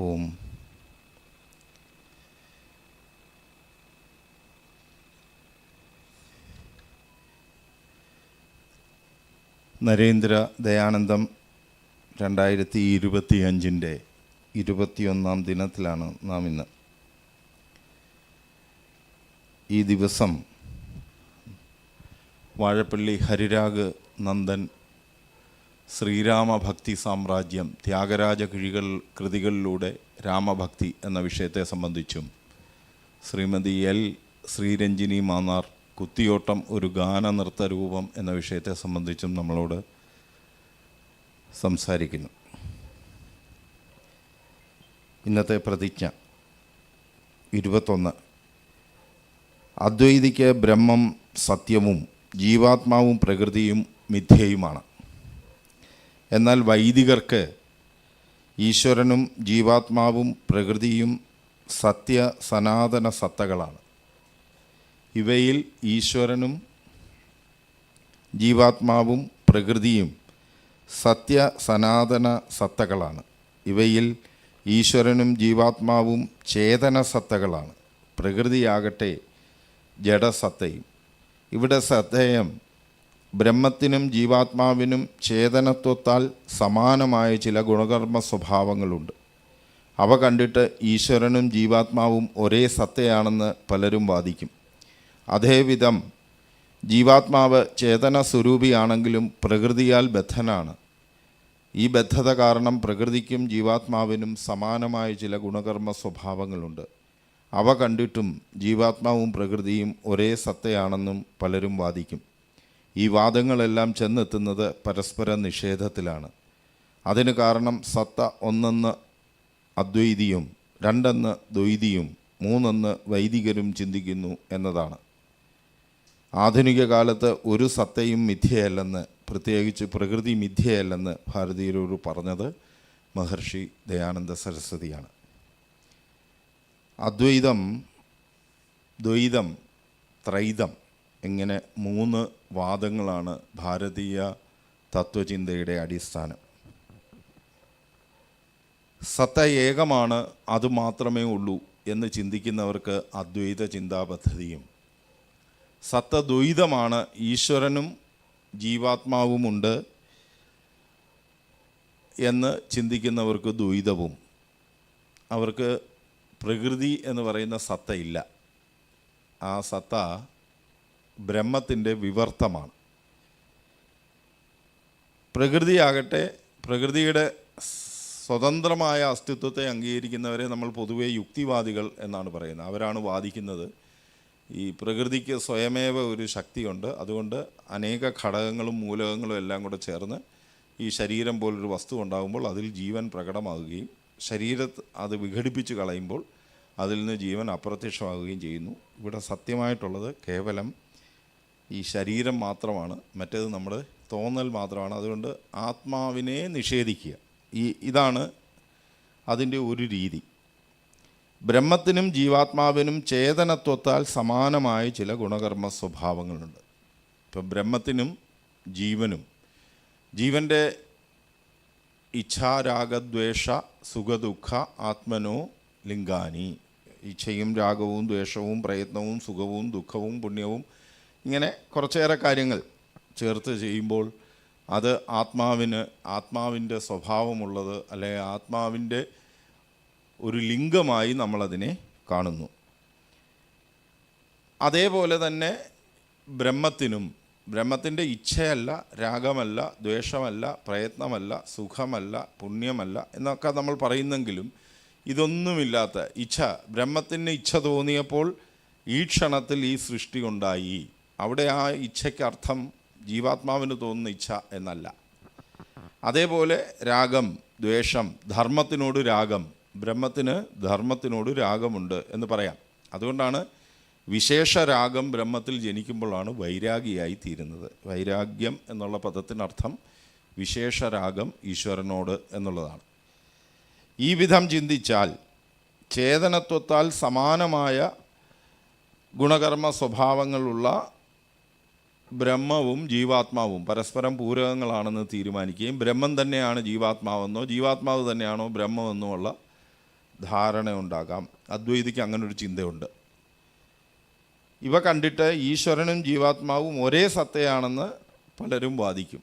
ഓം നരേന്ദ്ര ദയാനന്ദം രണ്ടായിരത്തി ഇരുപത്തി അഞ്ചിന്റെ ഇരുപത്തിയൊന്നാം ദിനത്തിലാണ് നാം ഇന്ന്. ഈ ദിവസം വാഴപ്പള്ളി ഹരിരാഗ് നന്ദൻ ശ്രീരാമഭക്തി സാമ്രാജ്യം ത്യാഗരാജ കിഴികൾ കൃതികളിലൂടെ രാമഭക്തി എന്ന വിഷയത്തെ സംബന്ധിച്ചും ശ്രീമതി എൽ ശ്രീരഞ്ജിനി മാന്നാർ കുത്തിയോട്ടം ഒരു ഗാന നൃത്ത രൂപം എന്ന വിഷയത്തെ സംബന്ധിച്ചും നമ്മളോട് സംസാരിക്കുന്നു. ഇന്നത്തെ പ്രതിജ്ഞ ഇരുപത്തൊന്ന്. അദ്വൈതിക്ക് ബ്രഹ്മം സത്യവും ജീവാത്മാവും പ്രകൃതിയും മിഥ്യയുമാണ്. എന്നാൽ വൈദികർക്ക് ഈശ്വരനും ജീവാത്മാവും പ്രകൃതിയും സത്യ സനാതന സത്തകളാണ്. ഇവയിൽ ഈശ്വരനും ജീവാത്മാവും പ്രകൃതിയും സത്യ സനാതന സത്തകളാണ്. ഇവയിൽ ഈശ്വരനും ജീവാത്മാവും ചേതന സത്തകളാണ്. പ്രകൃതിയാകട്ടെ ജഡസത്തയും. ഇവിടെ സത്തയം ബ്രഹ്മത്തിനും ജീവാത്മാവിനും ചേതനത്വത്താൽ സമാനമായ ചില ഗുണകർമ്മ സ്വഭാവങ്ങളുണ്ട്. അവ കണ്ടിട്ട് ഈശ്വരനും ജീവാത്മാവും ഒരേ സത്തയാണെന്ന് പലരും വാദിക്കും. അതേവിധം ജീവാത്മാവ് ചേതന സ്വരൂപിയാണെങ്കിലും പ്രകൃതിയാൽ ബദ്ധനാണ്. ഈ ബദ്ധത കാരണം പ്രകൃതിക്കും ജീവാത്മാവിനും സമാനമായ ചില ഗുണകർമ്മ സ്വഭാവങ്ങളുണ്ട്. അവ കണ്ടിട്ടും ജീവാത്മാവും പ്രകൃതിയും ഒരേ സത്തയാണെന്നും പലരും വാദിക്കും. ഈ വാദങ്ങളെല്ലാം ചെന്നെത്തുന്നത് പരസ്പര നിഷേധത്തിലാണ്. അതിന് കാരണം സത്ത ഒന്നെന്ന് അദ്വൈതിയും രണ്ടെന്ന് ദ്വൈതിയും മൂന്നെന്ന് വൈദികരും ചിന്തിക്കുന്നു എന്നതാണ്. ആധുനിക കാലത്ത് ഒരു സത്തയും മിഥ്യയല്ലെന്ന് പ്രത്യേകിച്ച് പ്രകൃതി മിഥ്യയല്ലെന്ന് ഭാരതീയരോട് പറഞ്ഞത് മഹർഷി ദയാനന്ദ സരസ്വതിയാണ്. അദ്വൈതം ദ്വൈതം ത്രൈതം ഇങ്ങനെ മൂന്ന് വാദങ്ങളാണ് ഭാരതീയ തത്വചിന്തയുടെ അടിസ്ഥാനം. സത്ത ഏകമാണ് അത് മാത്രമേ ഉള്ളൂ എന്ന് ചിന്തിക്കുന്നവർക്ക് അദ്വൈത ചിന്താ പദ്ധതിയും സത്തദ്വൈതമാണ് ഈശ്വരനും ജീവാത്മാവുമുണ്ട് എന്ന് ചിന്തിക്കുന്നവർക്ക് ദ്വൈതവും. അവർക്ക് പ്രകൃതി എന്ന് പറയുന്ന സത്ത ഇല്ല. ആ സത്ത ബ്രഹ്മത്തിന്റെ വിവർത്തമാണ്. പ്രകൃതിയാകട്ടെ പ്രകൃതിയുടെ സ്വതന്ത്രമായ അസ്തിത്വത്തെ അംഗീകരിക്കുന്നവരെ നമ്മൾ പൊതുവെ യുക്തിവാദികൾ എന്നാണ് പറയുന്നത്. അവരാണ് വാദിക്കുന്നത്. ഈ പ്രകൃതിക്ക് സ്വയമേവ ഒരു ശക്തിയുണ്ട്. അതുകൊണ്ട് അനേക ഘടകങ്ങളും മൂലകങ്ങളും എല്ലാം കൂടെ ചേർന്ന് ഈ ശരീരം പോലൊരു വസ്തു ഉണ്ടാകുമ്പോൾ അതിൽ ജീവൻ പ്രകടമാകുകയും ശരീരത്ത് അത് വിഘടിപ്പിച്ച് കളയുമ്പോൾ അതിൽ നിന്ന് ജീവൻ അപ്രത്യക്ഷമാകുകയും ചെയ്യുന്നു. ഇവിടെ സത്യമായിട്ടുള്ളത് കേവലം ഈ ശരീരം മാത്രമാണ് മറ്റേത് നമ്മൾ തോന്നൽ മാത്രമാണ്. അതുകൊണ്ട് ആത്മാവിനെ നിഷേധിക്കുക. ഈ ഇതാണ് അതിന്റെ ഒരു രീതി. ബ്രഹ്മത്തിനും ജീവാത്മാവിനും ചേതനത്വത്താൽ സമാനമായ ചില ഗുണകർമ്മ സ്വഭാവങ്ങളുണ്ട്. ഇപ്പം ബ്രഹ്മത്തിനും ജീവനും ജീവന്റെ ഇച്ഛാരാഗദ്വേഷ സുഖദുഃഖ ആത്മനോ ലിംഗാനി. ഇച്ഛയും രാഗവും ദ്വേഷവും പ്രയത്നവും സുഖവും ദുഃഖവും പുണ്യവും ഇങ്ങനെ കുറച്ചേറെ കാര്യങ്ങൾ ചേർത്ത് ചെയ്യുമ്പോൾ അത് ആത്മാവിന് ആത്മാവിന്റെ സ്വഭാവമുള്ളത് അല്ലെ ആത്മാവിന്റെ ഒരു ലിംഗമായി നമ്മളതിനെ കാണുന്നു. അതേപോലെ തന്നെ ബ്രഹ്മത്തിനും ബ്രഹ്മത്തിന്റെ ഇച്ഛയല്ല രാഗമല്ല ദ്വേഷമല്ല പ്രയത്നമല്ല സുഖമല്ല പുണ്യമല്ല എന്നൊക്കെ നമ്മൾ പറയുന്നെങ്കിലും ഇതൊന്നുമില്ലാത്ത ഇച്ഛ ബ്രഹ്മത്തിന് ഇച്ഛ തോന്നിയപ്പോൾ ഈ ക്ഷണത്തിൽ ഈ സൃഷ്ടി ഉണ്ടായി. അവിടെ ആ ഇച്ഛയ്ക്ക് അർത്ഥം ജീവാത്മാവിന് തോന്നുന്ന ഇച്ഛ എന്നല്ല. അതേപോലെ രാഗം ദ്വേഷം ധർമ്മത്തിനോട് രാഗം ബ്രഹ്മത്തിന് ധർമ്മത്തിനോട് രാഗമുണ്ട് എന്ന് പറയാം. അതുകൊണ്ടാണ് വിശേഷ രാഗം ബ്രഹ്മത്തിൽ ജനിക്കുമ്പോഴാണ് വൈരാഗിയായി തീരുന്നത്. വൈരാഗ്യം എന്നുള്ള പദത്തിനർത്ഥം വിശേഷ രാഗം ഈശ്വരനോട് എന്നുള്ളതാണ്. ഈ വിധം ചിന്തിച്ചാൽ ചേതനത്വത്താൽ സമാനമായ ഗുണകർമ്മ സ്വഭാവങ്ങളുള്ള ബ്രഹ്മവും ജീവാത്മാവും പരസ്പരം പൂരകങ്ങളാണെന്ന് തീരുമാനിക്കുകയും ബ്രഹ്മം തന്നെയാണ് ജീവാത്മാവെന്നോ ജീവാത്മാവ് തന്നെയാണോ ബ്രഹ്മമെന്നോ ഉള്ള ധാരണ ഉണ്ടാകാം. അദ്വൈതിക്ക് അങ്ങനൊരു ചിന്തയുണ്ട്. ഇവ കണ്ടിട്ട് ഈശ്വരനും ജീവാത്മാവും ഒരേ സത്തയാണെന്ന് പലരും വാദിക്കും.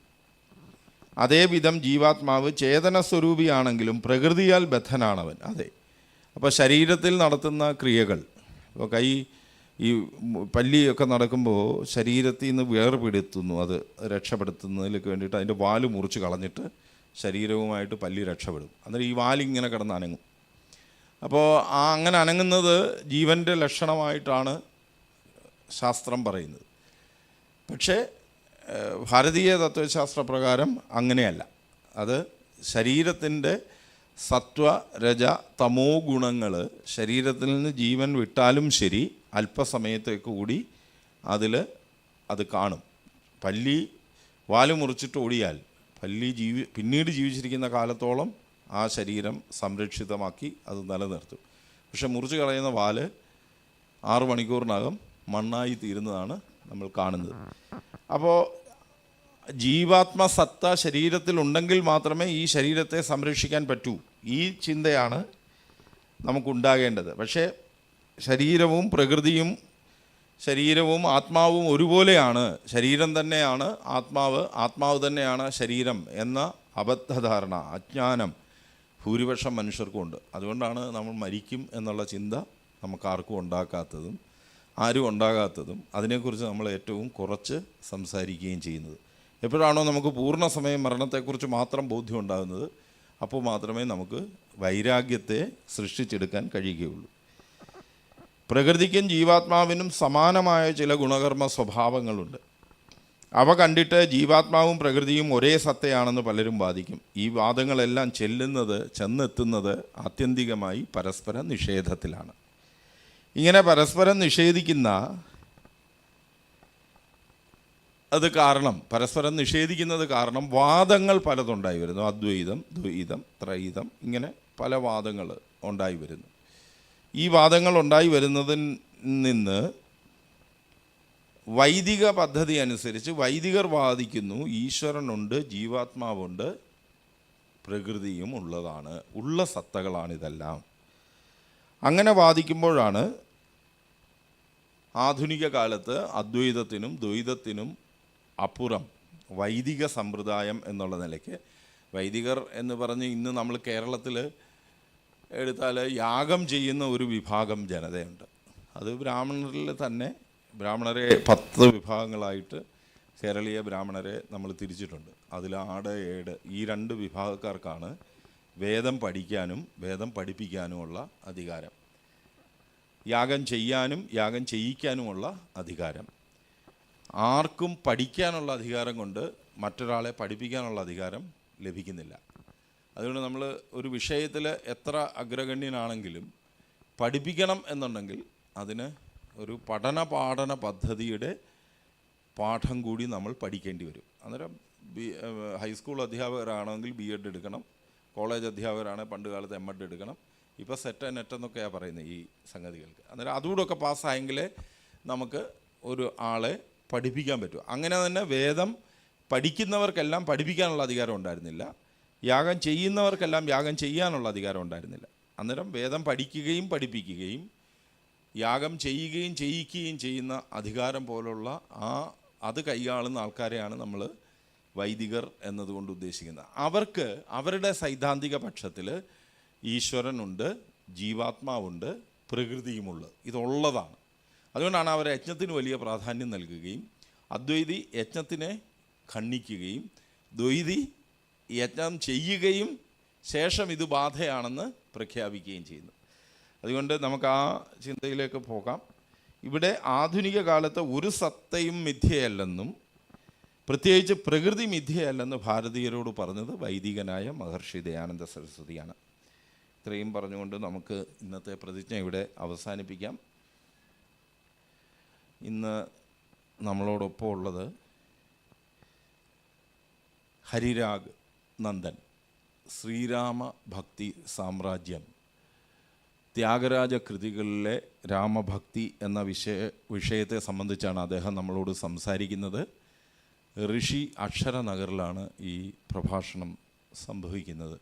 അതേവിധം ജീവാത്മാവ് ചേതന സ്വരൂപിയാണെങ്കിലും പ്രകൃതിയാൽ ബദ്ധനാണവൻ. അതെ. അപ്പോൾ ശരീരത്തിൽ നടത്തുന്ന ക്രിയകൾ ഇപ്പോൾ കൈ ഈ പല്ലിയൊക്കെ നടക്കുമ്പോൾ ശരീരത്തിൽ നിന്ന് വേർപെടുത്തുന്നു അത് രക്ഷപ്പെടുത്തുന്നതിലേക്ക് വേണ്ടിയിട്ട് അതിന്റെ വാൽ മുറിച്ച് കളഞ്ഞിട്ട് ശരീരവുമായിട്ട് പല്ലി രക്ഷപ്പെടും. അന്നേരം ഈ വാലിങ്ങനെ കിടന്ന് അനങ്ങും. അപ്പോൾ ആ അങ്ങനെ അനങ്ങുന്നത് ജീവന്റെ ലക്ഷണമായിട്ടാണ് ശാസ്ത്രം പറയുന്നത്. പക്ഷേ ഭാരതീയ തത്വശാസ്ത്ര പ്രകാരം അങ്ങനെയല്ല. അത് ശരീരത്തിന്റെ സത്വ രജ തമോ ഗുണങ്ങൾ ശരീരത്തിൽ നിന്ന് ജീവൻ വിട്ടാലും ശരി അല്പസമയത്തേക്ക് കൂടി അതിൽ അത് കാണും. പല്ലി വാൽ മുറിച്ചിട്ട് ഓടിയാൽ പല്ലി ജീവി പിന്നീട് ജീവിച്ചിരിക്കുന്ന കാലത്തോളം ആ ശരീരം സംരക്ഷിതമാക്കി അത് നിലനിർത്തും. പക്ഷെ മുറിച്ച് കളയുന്ന വാൽ ആറു മണിക്കൂറിനകം മണ്ണായി തീരുന്നതാണ് നമ്മൾ കാണുന്നത്. അപ്പോൾ ജീവാത്മസത്ത ശരീരത്തിൽ ഉണ്ടെങ്കിൽ മാത്രമേ ഈ ശരീരത്തെ സംരക്ഷിക്കാൻ പറ്റൂ. ഈ ചിന്തയാണ് നമുക്കുണ്ടാകേണ്ടത്. പക്ഷേ ശരീരവും പ്രകൃതിയും ശരീരവും ആത്മാവും ഒരുപോലെയാണ്. ശരീരം തന്നെയാണ് ആത്മാവ് ആത്മാവ് തന്നെയാണ് ശരീരം എന്ന അബദ്ധധാരണ അജ്ഞാനം ഭൂരിപക്ഷം മനുഷ്യർക്കും ഉണ്ട് അതുകൊണ്ടാണ് നമ്മൾ മരിക്കും എന്നുള്ള ചിന്ത നമുക്കാർക്കും ഉണ്ടാക്കാത്തതും ആരും ഉണ്ടാകാത്തതും അതിനെക്കുറിച്ച് നമ്മൾ ഏറ്റവും കുറച്ച് സംസാരിക്കുകയും ചെയ്യുന്നത്. എപ്പോഴാണോ നമുക്ക് പൂർണ സമയം മരണത്തെക്കുറിച്ച് മാത്രം ബോധ്യം ഉണ്ടാകുന്നത് അപ്പോൾ മാത്രമേ നമുക്ക് വൈരാഗ്യത്തെ സൃഷ്ടിച്ചെടുക്കാൻ കഴിയുകയുള്ളൂ. പ്രകൃതിക്കും ജീവാത്മാവിനും സമാനമായ ചില ഗുണകർമ്മ സ്വഭാവങ്ങളുണ്ട്. അവ കണ്ടിട്ട് ജീവാത്മാവും പ്രകൃതിയും ഒരേ സത്തയാണെന്ന് പലരും വാദിക്കും. ഈ വാദങ്ങളെല്ലാം ചെല്ലുന്നത് ചെന്നെത്തുന്നത് ആത്യന്തികമായി പരസ്പര നിഷേധത്തിലാണ്. ഇങ്ങനെ പരസ്പരം നിഷേധിക്കുന്ന അത് കാരണം പരസ്പരം നിഷേധിക്കുന്നത് കാരണം വാദങ്ങൾ പലതുണ്ടായി വരുന്നു. അദ്വൈതം ദ്വൈതം ത്രൈതം ഇങ്ങനെ പല വാദങ്ങൾ ഉണ്ടായി വരുന്നു. ഈ വാദങ്ങൾ ഉണ്ടായി വരുന്നതിൽ നിന്ന് വൈദിക പദ്ധതി അനുസരിച്ച് വൈദികർ വാദിക്കുന്നു ഈശ്വരനുണ്ട് ജീവാത്മാവുണ്ട് പ്രകൃതിയും ഉള്ളതാണ് ഉള്ള സത്തകളാണിതെല്ലാം. അങ്ങനെ വാദിക്കുമ്പോഴാണ് ആധുനിക കാലത്ത് അദ്വൈതത്തിനും ദ്വൈതത്തിനും അപ്പുറം വൈദിക സമ്പ്രദായം എന്നുള്ള നിലയ്ക്ക്. വൈദികർ എന്ന് പറഞ്ഞ് ഇന്ന് നമ്മൾ കേരളത്തിൽ എടുത്താൽ യാഗം ചെയ്യുന്ന ഒരു വിഭാഗം ജനതയുണ്ട്. അത് ബ്രാഹ്മണരിൽ തന്നെ ബ്രാഹ്മണരെ പത്ത് വിഭാഗങ്ങളായിട്ട് കേരളീയ ബ്രാഹ്മണരെ നമ്മൾ തിരിച്ചിട്ടുണ്ട്. അതിൽ ആട് ഏട് ഈ രണ്ട് വിഭാഗക്കാർക്കാണ് വേദം പഠിക്കാനും വേദം പഠിപ്പിക്കാനുമുള്ള അധികാരം. യാഗം ചെയ്യാനും യാഗം ചെയ്യിക്കാനുമുള്ള അധികാരം. ആർക്കും പഠിക്കാനുള്ള അധികാരം കൊണ്ട് മറ്റൊരാളെ പഠിപ്പിക്കാനുള്ള അധികാരം ലഭിക്കുന്നില്ല. അതുകൊണ്ട് നമ്മൾ ഒരു വിഷയത്തിൽ എത്ര അഗ്രഗണ്യനാണെങ്കിലും പഠിപ്പിക്കണം എന്നുണ്ടെങ്കിൽ അതിന് ഒരു പഠന പാഠന പദ്ധതിയുടെ പാഠം കൂടി നമ്മൾ പഠിക്കേണ്ടി വരും. അന്നേരം ബി ഹൈസ്കൂൾ അധ്യാപകരാണെങ്കിൽ ബി എഡ് എടുക്കണം കോളേജ് അധ്യാപകരാണെങ്കിൽ പണ്ട് കാലത്ത് എം എഡ് എടുക്കണം. ഇപ്പോൾ സെറ്റ് നെറ്റ് എന്നൊക്കെയാണ് പറയുന്നത് ഈ സംഗതികൾക്ക്. അന്നേരം അതുകൂടെയൊക്കെ പാസ്സായെങ്കിലേ നമുക്ക് ഒരു ആളെ പഠിപ്പിക്കാൻ പറ്റും. അങ്ങനെ തന്നെ വേദം പഠിക്കുന്നവർക്കെല്ലാം പഠിപ്പിക്കാനുള്ള അധികാരം ഉണ്ടായിരുന്നില്ല. യാഗം ചെയ്യുന്നവർക്കെല്ലാം യാഗം ചെയ്യാനുള്ള അധികാരം ഉണ്ടായിരുന്നില്ല. അന്നേരം വേദം പഠിക്കുകയും പഠിപ്പിക്കുകയും യാഗം ചെയ്യുകയും ചെയ്യിക്കുകയും ചെയ്യുന്ന അധികാരം പോലുള്ള ആ അത് കൈയാളുന്ന ആൾക്കാരെയാണ് നമ്മൾ വൈദികർ എന്നതുകൊണ്ട് ഉദ്ദേശിക്കുന്നത്. അവർക്ക് അവരുടെ സൈദ്ധാന്തിക പക്ഷത്തിൽ ഈശ്വരനുണ്ട് ജീവാത്മാവുണ്ട് പ്രകൃതിയുമുള്ളത്. ഇതുള്ളതാണ്. അതുകൊണ്ടാണ് അവർ യജ്ഞത്തിന് വലിയ പ്രാധാന്യം നൽകുകയും അദ്വൈതി യജ്ഞത്തിനെ ഖണ്ഡിക്കുകയും ദ്വൈതി യജ്ഞം ചെയ്യുകയും ശേഷം ഇത് ബാധയാണെന്ന് പ്രഖ്യാപിക്കുകയും ചെയ്യുന്നു. അതുകൊണ്ട് നമുക്ക് ആ ചിന്തയിലേക്ക് പോകാം. ഇവിടെ ആധുനിക കാലത്ത് ഒരു സത്തയും മിഥ്യയല്ലെന്നും പ്രത്യേകിച്ച് പ്രകൃതി മിഥ്യയല്ലെന്ന് ഭാരതീയരോട് പറഞ്ഞത് വൈദികനായ മഹർഷി ദയാനന്ദ സരസ്വതിയാണ്. ഇത്രയും പറഞ്ഞുകൊണ്ട് നമുക്ക് ഇന്നത്തെ പ്രതിജ്ഞ ഇവിടെ അവസാനിപ്പിക്കാം. ഇന്ന് നമ്മളോടൊപ്പം ഉള്ളത് ഹരിരാഗ് നന്ദൻ ശ്രീരാമ ഭക്തി സാമ്രാജ്യം. ത്യാഗരാജ കൃതികളിലെ രാമഭക്തി എന്ന വിഷയ വിഷയത്തെ സംബന്ധിച്ചാണ് അദ്ദേഹം നമ്മളോട് സംസാരിക്കുന്നത്. ഋഷി അക്ഷരനഗറിലാണ് ഈ പ്രഭാഷണം സംഭവിക്കുന്നത്.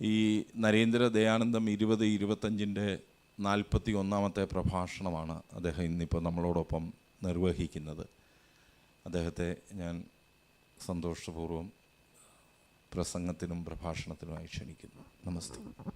ഈ നരേന്ദ്ര ദയാനന്ദം ഇരുപത് ഇരുപത്തഞ്ചിന്റെ നാൽപ്പത്തി ഒന്നാമത്തെ പ്രഭാഷണമാണ് അദ്ദേഹം ഇന്നിപ്പോൾ നമ്മളോടൊപ്പം നിർവഹിക്കുന്നത്. അദ്ദേഹത്തെ ഞാൻ സന്തോഷപൂർവം പ്രസംഗത്തിനും പ്രഭാഷണത്തിനുമായി ക്ഷണിക്കുന്നു. നമസ്തേ.